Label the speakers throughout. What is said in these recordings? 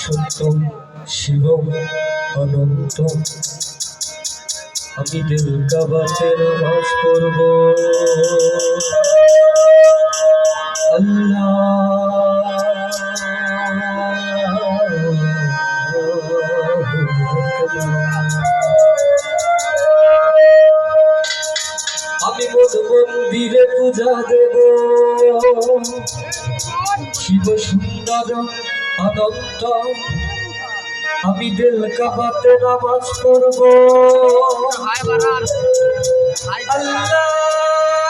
Speaker 1: সত্যম শিবম অনন্ত আমি দুর্গা বাচের ভাস করব আল্লাহ তোমার আমি দিল কাবাতে নামাজ পড়ব। আল্লাহ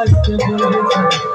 Speaker 1: I like a bird.